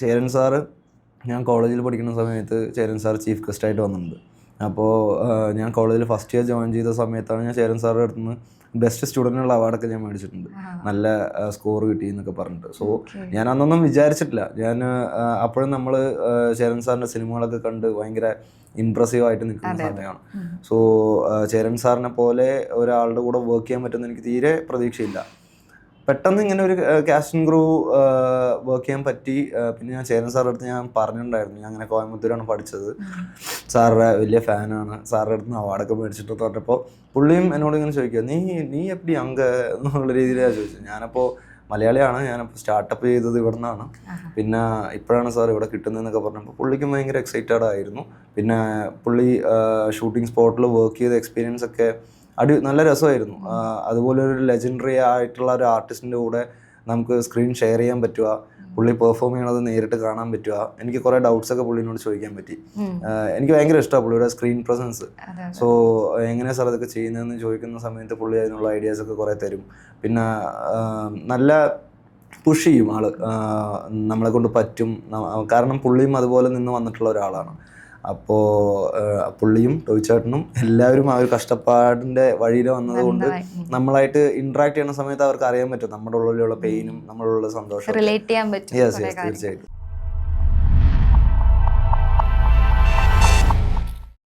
Cheran sir ഞാൻ കോളേജിൽ പഠിക്കുന്ന സമയത്ത് ചേരൻ സാർ ചീഫ് ഗസ്റ്റായിട്ട് വന്നിട്ടുണ്ട്. അപ്പോൾ ഞാൻ കോളേജിൽ ഫസ്റ്റ് ഇയർ ജോയിൻ ചെയ്ത സമയത്താണ് ഞാൻ ചേരൻ സാറിന്റെ അടുത്ത് നിന്ന് ബെസ്റ്റ് സ്റ്റുഡന്റിനുള്ള അവാർഡൊക്കെ ഞാൻ മേടിച്ചിട്ടുണ്ട്. നല്ല സ്കോർ കിട്ടി എന്നൊക്കെ പറഞ്ഞിട്ട്. സോ ഞാൻ അന്നൊന്നും വിചാരിച്ചിട്ടില്ല. ഞാൻ അപ്പോഴും നമ്മൾ ചേരൻ സാറിന്റെ സിനിമകളൊക്കെ കണ്ട് ഭയങ്കര ഇമ്പ്രസീവ് ആയിട്ട് നിൽക്കുന്ന സമയമാണ്. സോ ചേരൻ സാറിനെ പോലെ ഒരാളുടെ കൂടെ വർക്ക് ചെയ്യാൻ പറ്റുമെന്ന് എനിക്ക് തീരെ പ്രതീക്ഷയില്ല. പെട്ടെന്ന് ഇങ്ങനെ ഒരു കാസ്റ്റിംഗ് ഗ്രൂ വർക്ക് ചെയ്യാൻ പറ്റി. പിന്നെ ഞാൻ ചേരൻ സാറിന്റെ അടുത്ത് ഞാൻ പറഞ്ഞിട്ടുണ്ടായിരുന്നു. ഞാൻ അങ്ങനെ കോയമ്പത്തൂരാണ് പഠിച്ചത്. സാറുടെ വലിയ ഫാനാണ്. സാറിന്റെ അടുത്ത് നിന്ന് അവാർഡൊക്കെ മേടിച്ചിട്ട് പറഞ്ഞപ്പോൾ പുള്ളിയും എന്നോട് ഇങ്ങനെ ചോദിക്കുക നീ നീ എപ്പി അങ്ക? എന്നുള്ള രീതിയിലാണ് ചോദിച്ചത്. ഞാനപ്പോൾ മലയാളിയാണ്. ഞാനപ്പോൾ സ്റ്റാർട്ടപ്പ് ചെയ്തത് ഇവിടെ നിന്നാണ് പിന്നെ ഇപ്പോഴാണ് സാർ ഇവിടെ കിട്ടുന്നതെന്നൊക്കെ പറഞ്ഞപ്പോൾ പുള്ളിക്കും ഭയങ്കര എക്സൈറ്റഡ് ആയിരുന്നു. പിന്നെ പുള്ളി ഷൂട്ടിംഗ് സ്പോട്ടിൽ വർക്ക് ചെയ്ത എക്സ്പീരിയൻസ് ഒക്കെ അടി നല്ല രസമായിരുന്നു. അതുപോലെ ഒരു ലെജൻഡറി ആയിട്ടുള്ള ഒരു ആർട്ടിസ്റ്റിന്റെ കൂടെ നമുക്ക് സ്ക്രീൻ ഷെയർ ചെയ്യാൻ പറ്റുക. പുള്ളി പെർഫോം ചെയ്യണത് നേരിട്ട് കാണാൻ പറ്റുക. എനിക്ക് കുറേ ഡൗട്ട്സ് ഒക്കെ പുള്ളിനോട് ചോദിക്കാൻ പറ്റി. എനിക്ക് ഭയങ്കര ഇഷ്ടമാണ് പുള്ളിയുടെ സ്ക്രീൻ പ്രസൻസ് സോ എങ്ങനെ സാർ അതൊക്കെ ചെയ്യുന്നതെന്ന് ചോദിക്കുന്ന സമയത്ത് പുള്ളി അതിനുള്ള ഐഡിയാസ് ഒക്കെ കുറേ തരും. പിന്നെ നല്ല പുഷ് ചെയ്യും ആൾ. നമ്മളെ കൊണ്ട് പറ്റും. കാരണം പുള്ളിയും അതുപോലെ നിന്ന് വന്നിട്ടുള്ള ഒരാളാണ്. അപ്പോൾ പുള്ളിയും ടോയ്ച്ചേട്ടനും എല്ലാവരും ആ ഒരു കഷ്ടപ്പാടിന്റെ വഴിയിൽ വന്നതുകൊണ്ട് നമ്മളായിട്ട് ഇന്ററാക്ട് ചെയ്യുന്ന സമയത്ത് അവർക്ക് അറിയാൻ പറ്റും. നമ്മുടെ ഉള്ളിലുള്ള പെയിനും നമ്മളുള്ള സന്തോഷം റിലേറ്റ് ചെയ്യാൻ പറ്റും യെസ് യെസ് തീർച്ചയായിട്ടും.